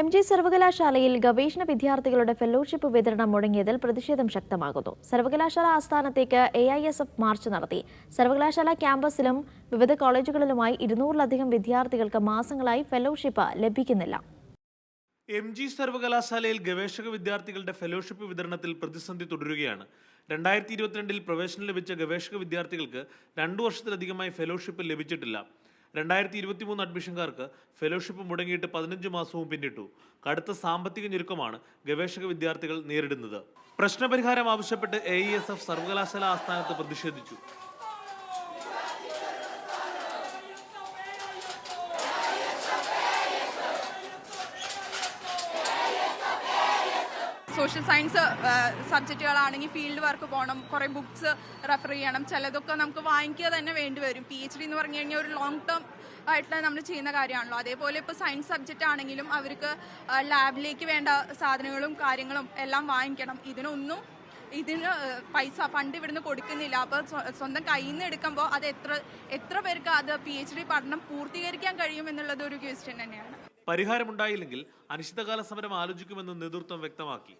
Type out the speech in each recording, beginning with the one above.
M G സർവകലാശാലയിൽ ഗവേഷണ വിദ്യാർത്ഥികളുടെ ഫെലോഷിപ്പ് വിതരണം മുടങ്ങിയതിൽ പ്രതിഷേധം ശക്തമാകുന്നു. സർവകലാശാല ആസ്ഥാനത്തേക്ക് A I S F march നടത്തി. സർവകലാശാല ക്യാമ്പസിലും വിവിധ കോളേജുകളിലുമായി ഇരുന്നൂറിലധികം വിദ്യാർത്ഥികൾക്ക് മാസങ്ങളായി ഫെലോഷിപ്പ് ലഭിക്കുന്നില്ല. എം ജി സർവകലാശാലയിൽ ഗവേഷക വിദ്യാർത്ഥികളുടെ ഫെലോഷിപ്പ് വിതരണത്തിൽ പ്രതിസന്ധി തുടരുകയാണ്. രണ്ടായിരത്തി ഇരുപത്തിരണ്ടിൽ പ്രവേശനം ലഭിച്ച ഗവേഷക വിദ്യാർത്ഥികൾക്ക് രണ്ടു വർഷത്തിലധികമായി ഫെലോഷിപ്പ് ലഭിച്ചിട്ടില്ല. രണ്ടായിരത്തി ഇരുപത്തി മൂന്ന് അഡ്മിഷൻകാർക്ക് ഫെലോഷിപ്പ് മുടങ്ങിയിട്ട് പതിനഞ്ച് മാസവും പിന്നിട്ടു. കടുത്ത സാമ്പത്തിക ഞെരുക്കമാണ് ഗവേഷക വിദ്യാർത്ഥികൾ നേരിടുന്നത്. പ്രശ്നപരിഹാരം ആവശ്യപ്പെട്ട് എ എഫ് സർവകലാശാല ആസ്ഥാനത്ത് പ്രതിഷേധിച്ചു. സോഷ്യൽ സയൻസ് സബ്ജക്റ്റുകളാണെങ്കിൽ ഫീൽഡ് വർക്ക് പോകണം കുറേ ബുക്സ് റെഫർ ചെയ്യണം ചിലതൊക്കെ നമുക്ക് വാങ്ങിക്കുക തന്നെ വേണ്ടി വരും. പി എച്ച് ഡി എന്ന് പറഞ്ഞു കഴിഞ്ഞാൽ ഒരു ലോങ് ടേം ആയിട്ടുള്ള നമ്മൾ ചെയ്യുന്ന കാര്യമാണല്ലോ. അതേപോലെ ഇപ്പോൾ സയൻസ് സബ്ജക്റ്റ് ആണെങ്കിലും അവർക്ക് ലാബിലേക്ക് വേണ്ട സാധനങ്ങളും കാര്യങ്ങളും എല്ലാം വാങ്ങിക്കണം. ഇതിനൊന്നും ഇതിന് പൈസ ഫണ്ട് ഇവിടുന്ന് കൊടുക്കുന്നില്ല. അപ്പോൾ സ്വന്തം കയ്യിൽ നിന്ന് എടുക്കുമ്പോൾ അത് എത്ര എത്ര പേർക്ക് അത് പി എച്ച് ഡി പഠനം പൂർത്തീകരിക്കാൻ കഴിയും എന്നുള്ളത് ഒരു ക്വസ്റ്റ്യൻ തന്നെയാണ്. പരിഹാരമുണ്ടായില്ലെങ്കിൽ അനിശ്ചിതകാല സമരം ആലോചിക്കുമെന്ന് നേതൃത്വം വ്യക്തമാക്കി.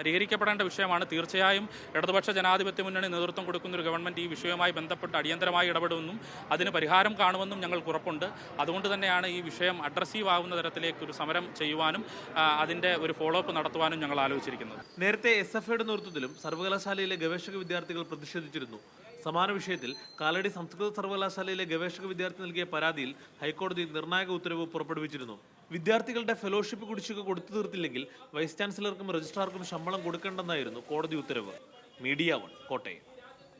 പരിഹരിക്കപ്പെടേണ്ട വിഷയമാണ്. തീർച്ചയായും ഇടതുപക്ഷ ജനാധിപത്യ മുന്നണി നേതൃത്വം കൊടുക്കുന്ന ഒരു ഗവൺമെന്റ് ഈ വിഷയവുമായി ബന്ധപ്പെട്ട് അടിയന്തരമായി ഇടപെടുമെന്നും അതിന് പരിഹാരം കാണുമെന്നും ഞങ്ങൾ ഉറപ്പുണ്ട്. അതുകൊണ്ട് തന്നെയാണ് ഈ വിഷയം അഡ്രസീവ് ആവുന്ന തരത്തിലേക്ക് ഒരു സമരം ചെയ്യുവാനും അതിന്റെ ഒരു ഫോളോ അപ്പ് നടത്തുവാനും ഞങ്ങൾ ആലോചിച്ചിരിക്കുന്നത്. നേരത്തെ എസ് എഫ് ഐയുടെ നേതൃത്വത്തിലും സർവകലാശാലയിലെ ഗവേഷക വിദ്യാർത്ഥികൾ പ്രതിഷേധിച്ചിരുന്നു. സമാന വിഷയത്തിൽ കാലടി സംസ്കൃത സർവകലാശാലയിലെ ഗവേഷക വിദ്യാർത്ഥി നൽകിയ പരാതിയിൽ ഹൈക്കോടതി നിർണായക ഉത്തരവ് പുറപ്പെടുവിച്ചിരുന്നു. വിദ്യാർത്ഥികളുടെ ഫെലോഷിപ്പ് കുടിശ്ശിക കൊടുത്തു തീർത്തില്ലെങ്കിൽ വൈസ് ചാൻസലർക്കും രജിസ്ട്രാർക്കും ശമ്പളം കൊടുക്കേണ്ടെന്നായിരുന്നു കോടതി ഉത്തരവ്. Media one Kottayam.